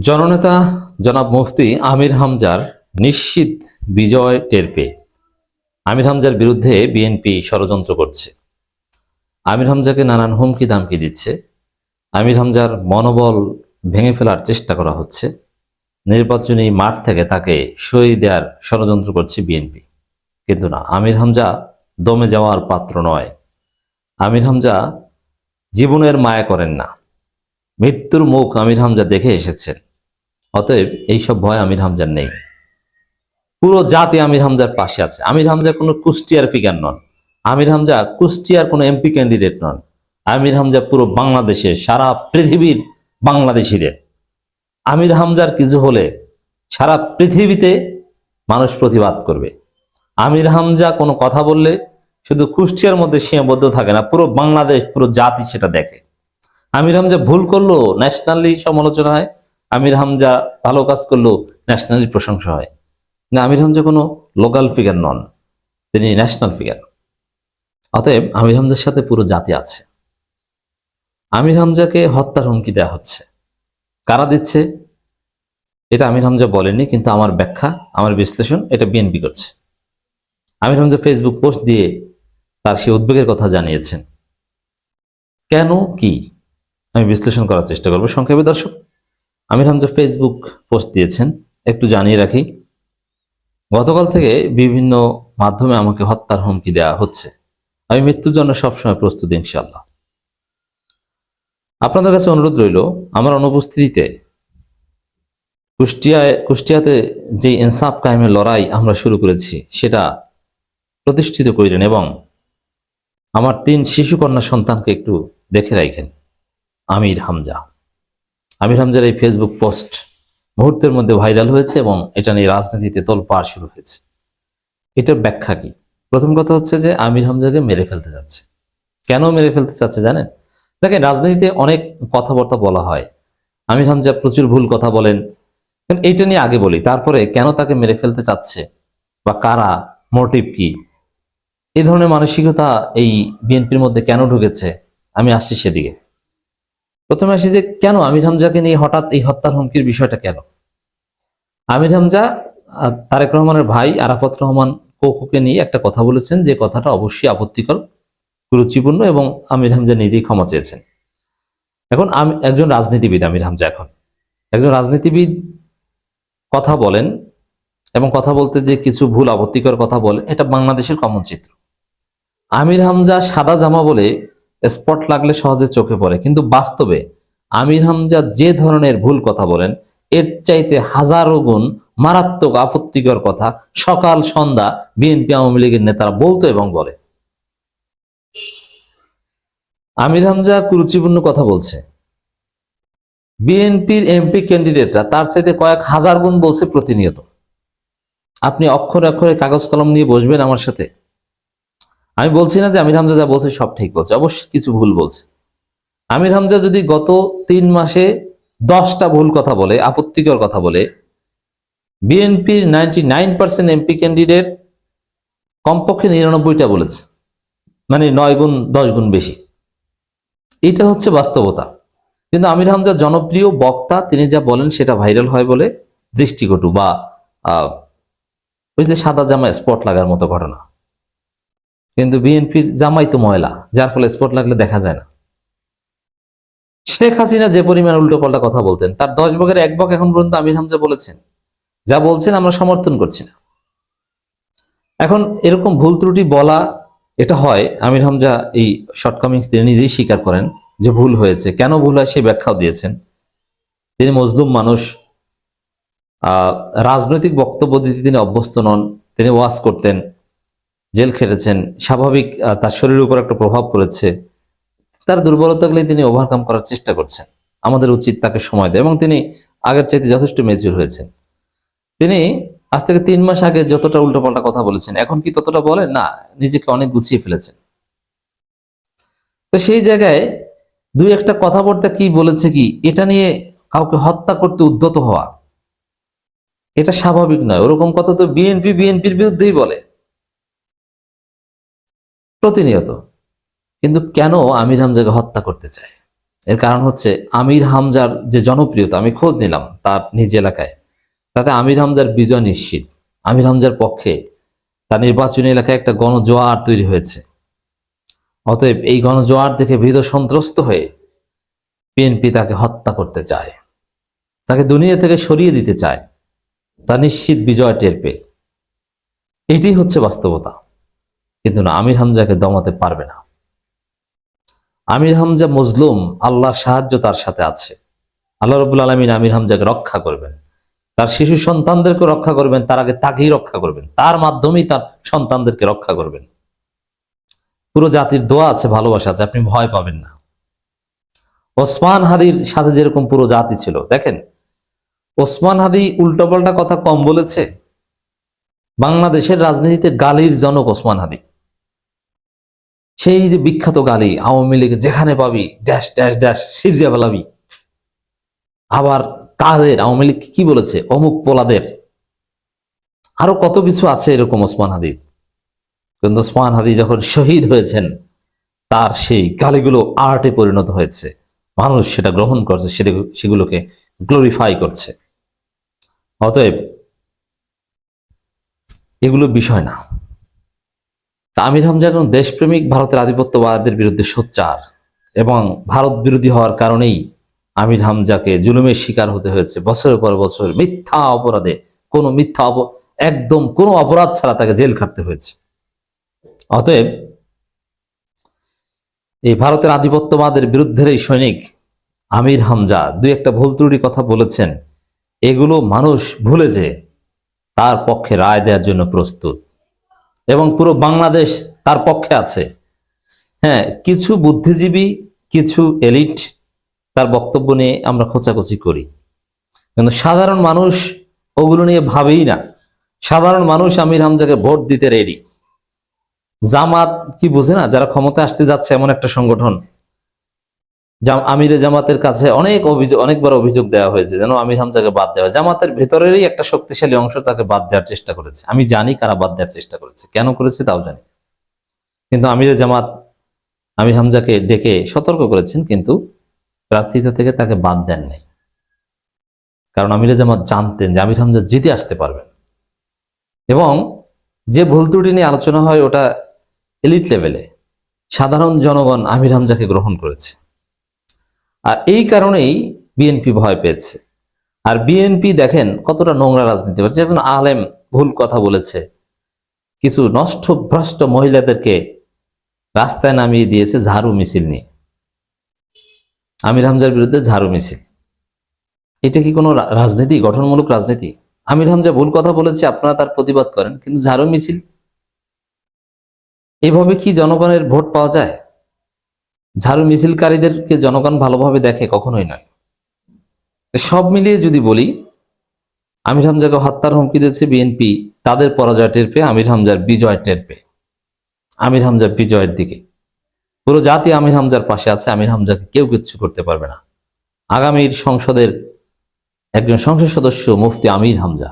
জননেতা জনাব মুফতি আমির হামজার নিশ্চিত বিজয় টের পেয়ে আমির হামজার বিরুদ্ধে বিএনপি ষড়যন্ত্র করছে। আমির হামজাকে নানান হুমকি দামকি দিচ্ছে। আমির হামজার মনোবল ভেঙে ফেলার চেষ্টা করা হচ্ছে। নির্বাচনী মাঠ থেকে তাকে সই দেওয়ার ষড়যন্ত্র করছে বিএনপি। কিন্তু না, আমির হামজা দমে যাওয়ার পাত্র নয়। আমির হামজা জীবনের মায়া করেন না। মৃত্যুর মুখ আমির হামজা দেখে এসেছেন। অতএব এইসব ভয় আমির হামজার নেই। পুরো জাতি আমির হামজার পাশে আছে। আমির হামজা কোনো কুষ্টিয়ার ফিগার নন। আমির হামজা কুষ্টিয়ার কোনো এমপি ক্যান্ডিডেট নন। আমির হামজা পুরো বাংলাদেশে, সারা পৃথিবীর বাংলাদেশিদের। আমির হামজার কিছু হলে সারা পৃথিবীতে মানুষ প্রতিবাদ করবে। আমির হামজা কোনো কথা বললে শুধু কুষ্টিয়ার মধ্যে সীমাবদ্ধ থাকে না, পুরো বাংলাদেশ, পুরো জাতি সেটা দেখে। আমির হামজা ভুল করল ন্যাশনালি সমালোচনা হয়। আমির হামজা ভালো কাজ করল ন্যাশনালি প্রশংসা হয়। না, আমির হামজা কোনো লোকাল ফিগার নন, তিনি ন্যাশনাল ফিগার অতএব আমির হামজার সাথে পুরো জাতি আছে। আমির হামজাকে হত্যার হুমকি দেওয়া হচ্ছে। কারা দিচ্ছে? এটা আমির হামজা বলেনি কিন্তু আমার ব্যাখ্যা, আমার বিশ্লেষণ এটা বিএনপি করছে। আমির হামজা ফেসবুক পোস্ট দিয়ে তার সেই উদ্বেগের কথা জানিয়েছেন। কেন? কি? আমি বিশ্লেষণ করার চেষ্টা করব। সংক্ষেপে দর্শক, আমির হামজা ফেসবুক পোস্ট দিয়েছেন, একটু জানিয়ে রাখি। গতকাল থেকে বিভিন্ন মাধ্যমে আমাকে হত্যার হুমকি দেওয়া হচ্ছে। আমি মৃত্যুর জন্য সবসময় প্রস্তুত ইনশাল্লাহ আপনাদের কাছে অনুরোধ রইল, আমার অনুপস্থিতিতে কুষ্টিয়ায়, কুষ্টিয়াতে যে ইনসাফ কায়েমের লড়াই আমরা শুরু করেছি, সেটা প্রতিষ্ঠিত করিলেন এবং আমার তিন শিশুকন্যা সন্তানকে একটু দেখে রাখেন। আমির হামজা। আমির হামজার এই ফেসবুক পোস্ট মুহূর্তের মধ্যে ভাইরাল হয়েছে এবং এটা নিয়ে রাজনীতিতে তোলপাড় শুরু হয়েছে। এটার ব্যাখ্যা কি? প্রথম কথা হচ্ছে যে আমির হামজাকে মেরে ফেলতে যাচ্ছে কেন মেরে ফেলতে চাচ্ছে জানেন? দেখেন, রাজনীতিতে অনেক কথাবার্তা বলা হয়। আমির হামজা প্রচুর ভুল কথা বলেন। এইটা নিয়ে আগে বলি, তারপরে কেন তাকে মেরে ফেলতে চাচ্ছে বা কারা মোটিভ কি? এই ধরনের মানসিকতা এই বিএনপির মধ্যে কেন ঢুকেছে? আমি আসছি সেদিকে। প্রথমে আসি যে, কেন আমির হামজাকে নিয়ে হঠাৎ এই হত্যার হুমকির বিষয়টা কেন? আমির হামজা তারেক রহমানের ভাই আরাফাত রহমান কোকুকে নিয়ে একটা কথা বলেছেন যে কথাটা অবশ্যই আপত্তিকর গুরুত্বপূর্ণ এবং আমির হামজা নিজেই ক্ষমা চেয়েছেন। এখন আমি, একজন রাজনীতিবিদ আমির হামজা এখন। একজন রাজনীতিবিদ কথা বলেন এবং কথা বলতে যে কিছু ভুল, আপত্তিকর কথা বলেন, এটা বাংলাদেশের কমন চিত্র। আমির হামজা সাদা জামা বলে স্পট লাগলে সহজে চোখে পড়ে। কিন্তু বাস্তবে আমির হামজা যে ধরনের ভুল কথা বলেন, এর চাইতে হাজারো গুণ মারাত্মক আপত্তিকর কথা সকাল সন্ধ্যা বিএনপি আওয়ামী লীগের নেতারা বলতো এবং বলে। আমির হামজা কুরুচিপূর্ণ কথা বলছে। বিএনপির এমপি ক্যান্ডিডেটরা তার চাইতে কয়েক হাজার গুণ বলছে প্রতিনিয়ত। আপনি অক্ষরে অক্ষরে কাগজ কলম নিয়ে বসবেন আমার সাথে। আমি বলছি না যে আমির হামজা যা বলছে সব ঠিক বলছে, অবশ্যই কিছু ভুল বলছে। আমির হামজা যদি গত তিন মাসে দশটা ভুল কথা বলে, আপত্তিকর কথা বলে, বিএনপির ninety nine percent MP candidate কমপক্ষে নিরানব্বইটা বলেছে মানে নয় গুণ, দশ গুণ বেশি। এটা হচ্ছে বাস্তবতা। কিন্তু আমির হামজা জনপ্রিয় বক্তা, তিনি যা বলেন সেটা ভাইরাল হয় বলে দৃষ্টিকটু বা ওই যে সাদা জামায় স্পট লাগার মতো ঘটনা। কিন্তু বিএনপির জামাই তো ময়লা, যার ফলে স্পট লাগলে দেখা যায় না। শেখ হাসিনা যে পরিমাণ উল্টো পাল্টা কথা বলতেন, তার দশ ভাগের এক ভাগ এখন পর্যন্ত আমির হামজা বলেছেন। যা বলছেন আমরা সমর্থন করছি না। এখন এরকম ভুল ত্রুটি বলা, এটা হয়, আমির হামজা এই শর্টকামিংস তিনি নিজেই স্বীকার করেন যে ভুল হয়েছে। কেন ভুল হয় সে ব্যাখ্যাও দিয়েছেন। তিনি মজলুম মানুষ রাজনৈতিক বক্তব্য দিতে তিনি অভ্যস্ত নন, তিনি ওয়াজ করতেন জেল খেটেছেন, স্বাভাবিক তার শরীরের উপর একটা প্রভাব পড়েছে, তার দুর্বলতাগুলি তিনি ওভারকাম করার চেষ্টা করছেন। আমাদের উচিত তাকে সময় দেয় এবং তিনি আগের চাইতে যথেষ্ট মেচিউর হয়েছেন। তিনি আজ থেকে তিন মাস আগে যতটা উল্টোপাল্টা কথা বলেছেন, এখন কি ততটা বলেন না, নিজেকে অনেক গুছিয়ে ফেলেছেন। তো সেই জায়গায় দুই একটা কথাবার্তা কি বলেছে কি, এটা নিয়ে কাউকে হত্যা করতে উদ্যত হওয়া, এটা স্বাভাবিক নয়। ওরকম কথা তো বিএনপি বিএনপির বিরুদ্ধেই বলে। প্রতিনিয়ত। কিন্তু কেন আমির হামজাকে হত্যা করতে চায়? এর কারণ হচ্ছে আমির হামজার যে জনপ্রিয়তা, আমি খোঁজ নিলাম তার নিজ এলাকায়। তাতে আমির হামজার বিজয় নিশ্চিত। আমির হামজার পক্ষে তার নির্বাচনী এলাকায় একটা গণজোয়ার তৈরি হয়েছে। অতএব এই গণজোয়ার দেখে ভীত সন্ত্রস্ত হয়ে বিএনপি তাকে হত্যা করতে চায়। তাকে দুনিয়া থেকে সরিয়ে দিতে চায়। তা নিশ্চিত বিজয় টের পেয়ে। এটি হচ্ছে বাস্তবতা। কিন্তু না, আমির হামজাকে দমাতে পারবে না। আমির হামজা মজলুম, আল্লাহর সাহায্য তার সাথে আছে। আল্লাহ রবুল আলমিন আমির হামজাকে রক্ষা করবেন। তার শিশু সন্তানদেরকে রক্ষা করবেন, তার আগে তাকেই রক্ষা করবেন। তার মাধ্যমেই তার সন্তানদেরকে রক্ষা করবেন। পুরো জাতির দোয়া আছে, ভালোবাসা আছে, আপনি ভয় পাবেন না। ওসমান হাদির সাথে যেরকম পুরো জাতি ছিল, দেখেন, ওসমান হাদি উল্টোপাল্টা কথা কম বলেছে। বাংলাদেশের রাজনীতিতে গালির জনক ওসমান হাদি। সেই যে বিখ্যাত গালি আওয়ামী লীগ যেখানে পাবি ড্যাশ ড্যাশ ড্যাশ সিরিয়া বেলাবি। আবার কাদের, আওয়ামী লীগ কি বলেছে? অমুক পোলাদের। আরও কত কিছু আছে এরকম ওসমান হাদি। কিন্তু ওসমান হাদি যখন শহীদ হয়েছেন, তার সেই গালিগুলো আর্টে পরিণত হয়েছে। মানুষ সেটা গ্রহণ করছে সেগুলোকে গ্লোরিফাই করছে। অতএব, এগুলো বিষয় না। আমির হামজা এখন দেশপ্রেমিক ভারতের আধিপত্যবাদের বিরুদ্ধে সোচ্চার এবং ভারত বিরোধী হওয়ার কারণেই আমির হামজাকে জুলুমের শিকার হতে হয়েছে। বছরের পর বছর মিথ্যা অপরাধে কোনো মিথ্যা একদম কোনো অপরাধ ছাড়া তাকে জেল খাটতে হয়েছে। অতএব এই ভারতের আধিপত্যবাদের বিরুদ্ধের এই সৈনিক আমির হামজা দুই একটা ভুল ত্রুটি কথা বলেছেন। এগুলো মানুষ ভুলে যে তার পক্ষে রায় দেওয়ার জন্য প্রস্তুত। এবং পুরো বাংলাদেশ তার পক্ষে আছে। হ্যাঁ কিছু বুদ্ধিজীবী, কিছু এলিট তার বক্তব্য নিয়ে আমরা খোঁচাখুচি করি। কিন্তু সাধারণ মানুষ ওগুলো নিয়ে ভাবেই না। সাধারণ মানুষ আমির হামজাকে ভোট দিতে রেডি জামাত কি বুঝে না? যারা ক্ষমতা আসতে যাচ্ছে এমন একটা সংগঠন। আমিরে জামাতের কাছে অনেক অভিযোগ, অনেকবার অভিযোগ দেওয়া হয়েছে যেন আমির হামজাকে বাদ দেওয়া। জামাতের ভেতরেরই একটা শক্তিশালী অংশ তাকে বাদ দেওয়ার চেষ্টা করেছে। আমি জানি কারা বাদ দেওয়ার চেষ্টা করেছে। কেন করেছে তাও জানি। কিন্তু আমিরে জামাত, আমির হামজাকে ডেকে সতর্ক করেছেন, কিন্তু প্রার্থিতা থেকে তাকে বাদ দেন নাই। কারণ আমিরে জামাত জানতেন যে আমির হামজা জিতে আসতে পারবেন। এবং যে ভুল ত্রুটি নিয়ে আলোচনা হয়, ওটা এলিট লেভেলে সাধারণ জনগণ আমির হামজাকে গ্রহণ করেছে। আর এই কারণেই বিএনপি ভয় পেয়েছে। আর বিএনপি দেখেন কতটা নোংরা রাজনীতি করছে। এখন আলেম ভুল কথা বলেছে। কিছু নষ্ট ভ্রষ্ট মহিলাদেরকে রাস্তায় নামিয়ে দিয়েছে ঝাড়ু মিছিল নিয়ে। আমির হামজার বিরুদ্ধে ঝাড়ু মিছিল। এটা কি কোনো রাজনীতি, গঠনমূলক রাজনীতি? আমির হামজা ভুল কথা বলেছে, আপনারা তার প্রতিবাদ করেন, কিন্তু ঝাড়ু মিছিল? এভাবে কি জনগণের ভোট পাওয়া যায়? ঝাড়ু মিছিলকারীদেরকে জনগণ ভালোভাবে দেখে কখনোই নয়। সব মিলিয়ে যদি বলি, আমির হামজাকে হত্যার হুমকি দিয়েছে বিএনপি, তাদের পরাজয় টের পেয়ে আমির হামজার বিজয় টের পেয়ে। আমির হামজার বিজয়ের দিকে। পুরো জাতি আমির হামজার পাশে আছে, আমির হামজাকে কেউ কিচ্ছু করতে পারবে না। আগামীর সংসদের একজন সংসদ সদস্য মুফতি আমির হামজা।